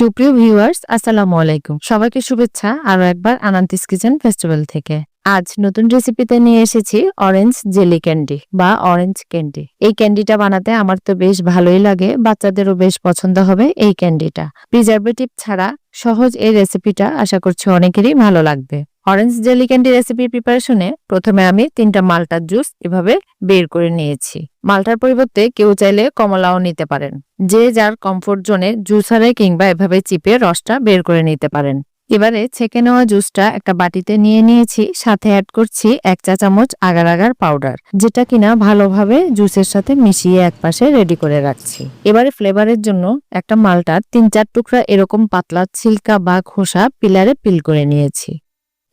সুপ্রিয় ভিউয়ার্স, আসসালামু আলাইকুম। সবাইকে শুভেচ্ছা আরও একবার আনান্তিস কিচেন ফেস্টিভ্যাল থেকে। আজ নতুন রেসিপিতে নিয়ে এসেছি অরেঞ্জ জেলি ক্যান্ডি বা অরেঞ্জ ক্যান্ডি। এই ক্যান্ডিটা বানাতে আমার তো বেশ ভালোই লাগে, বাচ্চাদেরও বেশ পছন্দ হবে এই ক্যান্ডিটা। প্রিজার্ভেটিভ ছাড়া সহজ এই রেসিপিটা আশা করছি অনেকেরই ভালো লাগবে। অরেঞ্জ জেলি ক্যান্ডি রেসিপির প্রিপারেশনে প্রথমে আমি তিনটা মালটার জুস এভাবে বের করে নিয়েছি। মালটার পরিবর্তে কেউ চাইলে কমলাও নিতে পারেন। যে যার কমফোর্ট জোনে জুসারে কিংবা এভাবে চিপে রসটা বের করে নিতে পারেন। এবারে ছেঁকে নেওয়া জুসটা একটা বাটিতে নিয়ে নিয়েছি, সাথে অ্যাড করছি এক চা চামচ আগার আগার পাউডার যেটা কিনা ভালোভাবে জুসের সাথে মিশিয়ে একপাশে রেডি করে রাখছি। এবারে ফ্লেভারের জন্য একটা মালটার তিন চার টুকরা এরকম পাতলা ছিলকা বা খোসা পিলারে পিল করে নিয়েছি।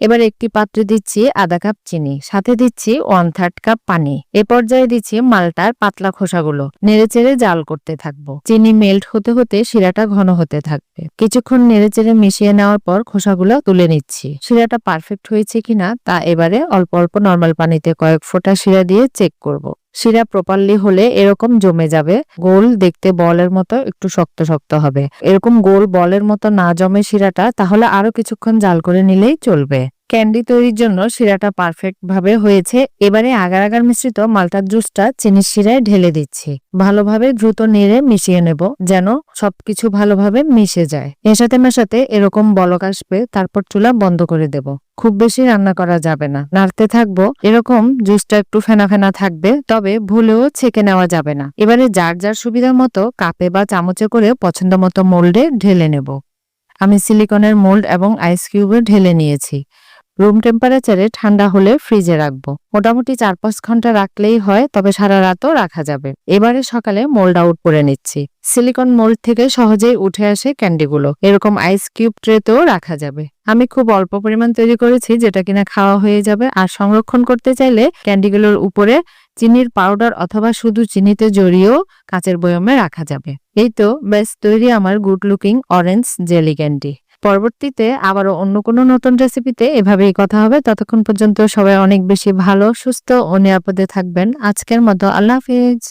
এবার একটি পাত্রে দিচ্ছি আধা কাপ চিনি, সাথে দিচ্ছি ওয়ান থার্ড কাপ পানি। এ পর্যায়ে দিচ্ছি মালটার পাতলা খোসাগুলো। নেড়েচেড়ে জাল করতে থাকব। চিনি মেল্ট হতে হতে শিরাটা ঘন হতে থাকবে। কিছুক্ষণ নেড়েচেড়ে মিশিয়ে নেওয়ার পর খোসাগুলো তুলে নিচ্ছি। শিরাটা পারফেক্ট হয়েছে কিনা তা এবারে অল্প অল্প নর্মাল পানিতে কয়েক ফোঁটা শিরা দিয়ে চেক করব। শিরা প্রপারলি হলে এরকম জমে যাবে। গোল দেখতে বলের মতো, একটু শক্ত শক্ত হবে। এরকম গোল বলের মতো না জমে শিরাটা, তাহলে আরও কিছুক্ষণ জাল করে নিলেই চলবে। ক্যান্ডি তৈরির জন্য শিরাটা পারফেক্ট ভাবে হয়েছে। এবারে আগার আগার মিশ্রিত মালটার জুসটা চিনির শিরায় ঢেলে দিচ্ছি। ভালোভাবে দ্রুত নেড়ে মিশিয়ে নেব যেন সবকিছু ভালোভাবে মিশে যায়। মেশাতে মেশাতে এরকম বলক আসবে, তারপর চুলা বন্ধ করে দেব। খুব বেশি রান্না করা যাবে না। নাড়তে থাকব, এরকম জুসটা একটু ফেনা ফেনা থাকবে, তবে ভুলেও ছেঁকে নেওয়া যাবে না। এবারে যার যার সুবিধার মতো কাপে বা চামচে করে পছন্দ মতো মোল্ডে ঢেলে নেব। আমি সিলিকনের মোল্ড এবং আইস কিউবে ঢেলে নিয়েছি। রুম টেম্পারেচারে ঠান্ডা হলে ফ্রিজে রাখব। মোটামুটি চার পাঁচ ঘণ্টা রাখলেই হয়, তবে সারা রাতও রাখা যাবে। এবারে সকালে মোল্ড আউট করে নিচ্ছি। সিলিকন মোল্ড থেকে সহজেই উঠে আসে ক্যান্ডিগুলো। এরকম আইস কিউব ট্রেতেও রাখা যাবে। আমি খুব অল্প পরিমাণ তৈরি করেছি, যেটা কিনা খাওয়া হয়ে যাবে। আর সংরক্ষণ করতে চাইলে ক্যান্ডিগুলোর উপরে চিনির পাউডার অথবা শুধু চিনিতে জড়িয়েও কাঁচের বয়মে রাখা যাবে। এই তো বেশ তৈরি আমার good looking orange jelly candy. পরবর্তীতে আবারও অন্য কোনো নতুন রেসিপিতে এভাবেই কথা হবে। ততক্ষণ পর্যন্ত সবাই অনেক বেশি ভালো, সুস্থ ও নিরাপদে থাকবেন। আজকের মতো আল্লাহ হাফিজ।